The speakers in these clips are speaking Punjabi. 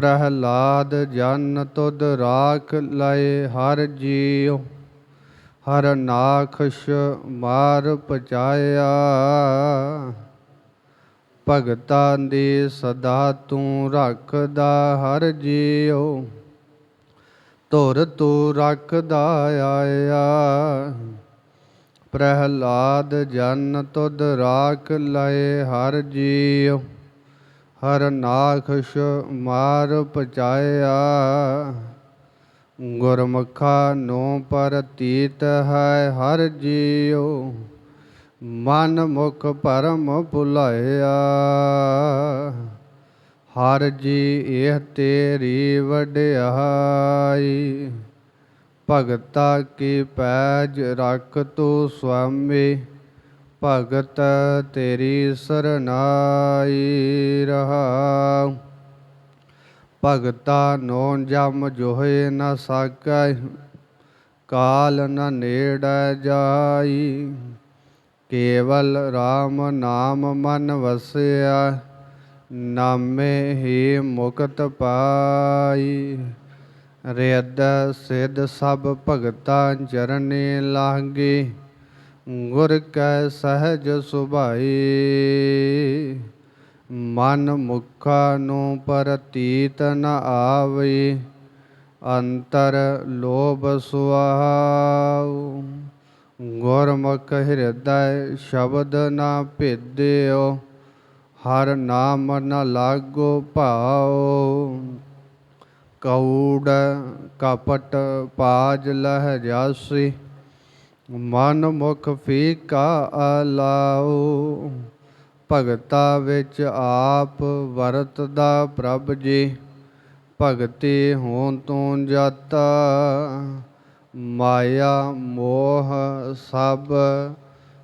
ਪ੍ਰਹਲਾਦ ਜਨ ਤੁਧ ਰਾਖ ਲਏ ਹਰ ਜੀਉ, ਹਰ ਨਾਖਸ਼ ਮਾਰ ਪਚਾਇਆ। ਭਗਤਾਂ ਦੀ ਸਦਾ ਤੂੰ ਰੱਖਦਾ ਹਰ ਜੀਉ, ਧੁਰ ਤੂੰ ਰੱਖਦਾ ਆਇਆ। ਪ੍ਰਹਲਾਦ ਜਨ ਤੁਧ ਰਾਖ ਲਏ ਹਰ ਜੀਉ ਹਰ ਨਾਖਸ਼ ਮਾਰ ਪਚਾਇਆ, ਗੁਰਮੁਖਾ ਨੂੰ ਪ੍ਰਤੀਤ ਹੈ ਹਰ ਜੀਉ, ਮਨ ਮੁਖ ਪਰਮ ਭੁਲਾਇਆ। ਹਰ ਜੀ, ਇਹ ਤੇਰੀ ਵਡਿਆਈ, ਭਗਤਾ ਕੀ ਪੈਜ ਰਖ ਤੂੰ ਸੁਆਮੀ ਭਗਤ ਤੇਰੀ ਸਰਨਾਈ ਰਹਾ ਭਗਤਾ ਨੋ ਜਮ ਜੋਹੇ ਨ ਸਕੈ ਕਾਲ ਨ ਨੇੜੈ ਜਾਈ। ਕੇਵਲ RAM ਨਾਮ ਮਨ ਵਸਿਆ, ਨਾਮੇ ਹੀ ਮੁਕਤ ਪਾਈ। ਰਿਦ ਸਿਧ ਸਭ ਭਗਤਾਂ ਚਰਨੇ ਲਾਗੇ ਗੁਰ ਕੈ ਸਹਜ ਸੁਭਾਈ, ਮਨ ਮੁਖਾ ਨੂੰ ਪ੍ਰਤੀਤ ਨ ਆਵੇ ਅੰਤਰ ਲੋਭ ਸੁਆਉ ਗੁਰਮੁਖ ਹਿਰਦੈ ਸ਼ਬਦ ਨਾ ਭੇਦਿਓ, ਹਰ ਨਾਮ ਨ ਲਾਗੋ ਭਾਉ। ਕੌੜ ਕਪਟ ਪਾਜ ਲਹਿ ਜਾਸੀ ਮਨ ਮੁਖ ਫੀਕਾ ਅਲਾਉ ਭਗਤਾ ਵਿੱਚ ਆਪ ਵਰਤਦਾ ਪ੍ਰਭ ਜੀ। ਭਗਤੀ ਹੋਂ ਤੋਂ ਜਾਤਾ, ਮਾਇਆ, ਮੋਹ ਸਭ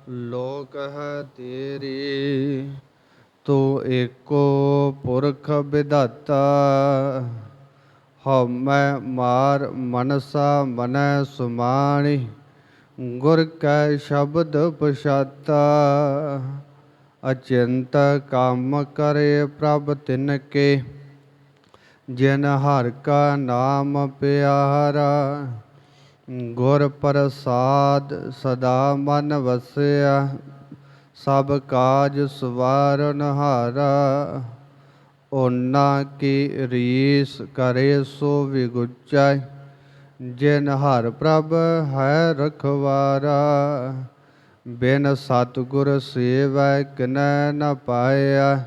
ਲੋਕ ਹੈ ਤੇਰੀ। ਤੂੰ ਏਕੋ ਪੁਰਖ ਵਿਧਾਤਾ, ਹਉਮੈ ਮਾਰ ਮਨਸਾ ਮਨੈ ਸੁਮਾਣੀ। ਗੁਰ ਕੈ ਸ਼ਬਦ ਪਛਾਤਾ, ਅਚਿੰਤ ਕੰਮ ਕਰੇ ਪ੍ਰਭ ਤਿਨ ਕੇ ਜਿਨ ਹਰ ਕਾ ਨਾਮ ਪਿਆਰਾ, ਗੁਰ ਪ੍ਰਸਾਦ ਸਦਾ ਮਨ ਵਸਿਆ, ਸਭ ਕਾਜ ਸਵਾਰਨ ਹਾਰਾ ਓਨਾ ਕੀ ਰੀਸ ਕਰੇ ਸੋ ਵਿਗੁਚੈ। ਜਿਨ ਹਰ ਪ੍ਰਭ ਹੈ ਰਖਵਾਰਾ, ਬਿਨ ਸਤਿਗੁਰ ਸੇਵੈ ਕਿਨੈ ਨ ਪਾਇਆ,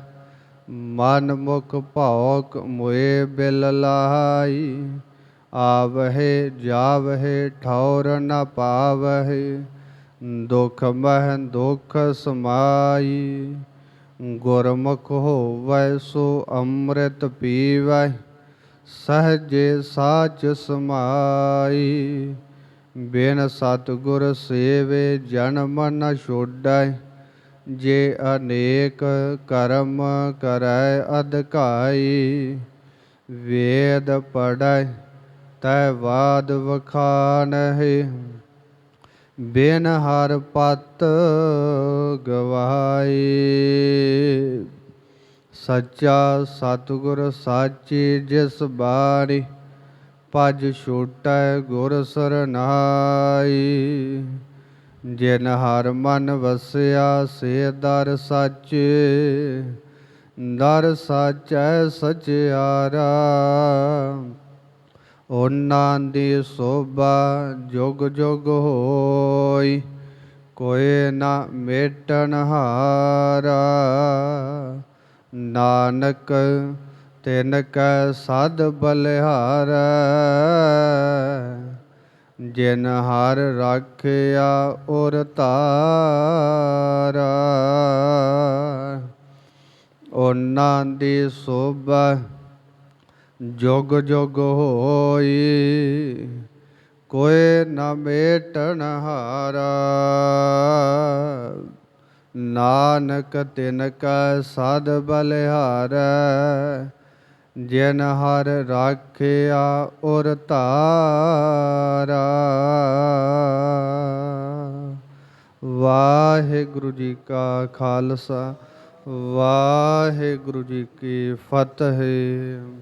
ਮਨ ਮੁਖ ਭੌਕ ਮੋਏ ਬਿਲ ਲਾਈ ਆਵਹਿ ਜਾਵਹਿ ਠੌਰ ਨ ਪਾਵਹਿ, ਦੁਖ ਮਹਿ ਦੁਖ ਸਮਾਈ, ਗੁਰਮੁਖ ਹੋਵੈ ਸੋ ਅੰਮ੍ਰਿਤ ਪੀਵੈ। ਸਹਜੇ ਸਾਚ ਸਮਾਈ। ਬਿਨ ਸਤਿਗੁਰ ਸੇਵੇ ਜਨਮ ਨ ਛੋਡੈ। ਜੇ ਅਨੇਕ ਕਰਮ ਕਰੈ ਅਧਿਕਾਈ। ਵੇਦ ਪੜੈ ਤੈ ਵਾਦ ਬਾਦ ਵਖਾਨਹਿ। ਬਿਨ ਹਰ ਪਤ ਗਵਾਈ। ਸੱਚਾ ਸਤਿਗੁਰ ਸਾਚੀ ਜਿਸ ਬਾਣੀ, ਭਜ ਛੋਟੈ ਗੁਰ ਸਰਨਾਈ। ਜਿਨ ਹਰ ਮਨ ਵਸਿਆ, ਸੇ ਦਰ ਸਾਚੇ। ਦਰ ਸਾਚੈ ਸਚਿਆਰਾ। ਉਹਨਾਂ ਦੀ ਸੋਭਾ ਜੁਗ ਜੁਗ ਹੋਈ, ਕੋਈ ਨਾ ਮੇਟਨ ਹਾਰਾ। ਨਾਨਕ ਤਿਨ ਕੈ ਸਦ ਬਲਿਹਾਰੈ, ਜਿਨ ਹਰ ਰਾਖਿਆ ਔਰ ਤਾਰਾ ਉਹਨਾਂ ਦੀ ਸੋਭਾ ਜੁਗ ਜੁਗ ਹੋਈ, ਕੋਈ ਨ ਮੇਟਨ ਹਾਰਾ। ਨਾਨਕ ਤਿਨ ਕੈ ਸਦ ਬਲਿਹਾਰੈ, ਜਿਨ ਹਰ ਰਾਖਿਆ ਉਰ ਤਾਰਾ ਵਾਹਿਗੁਰੂ ਜੀ ਕਾ ਖਾਲਸਾ, ਵਾਹਿਗੁਰੂ ਜੀ ਕੀ ਫਤਿਹ।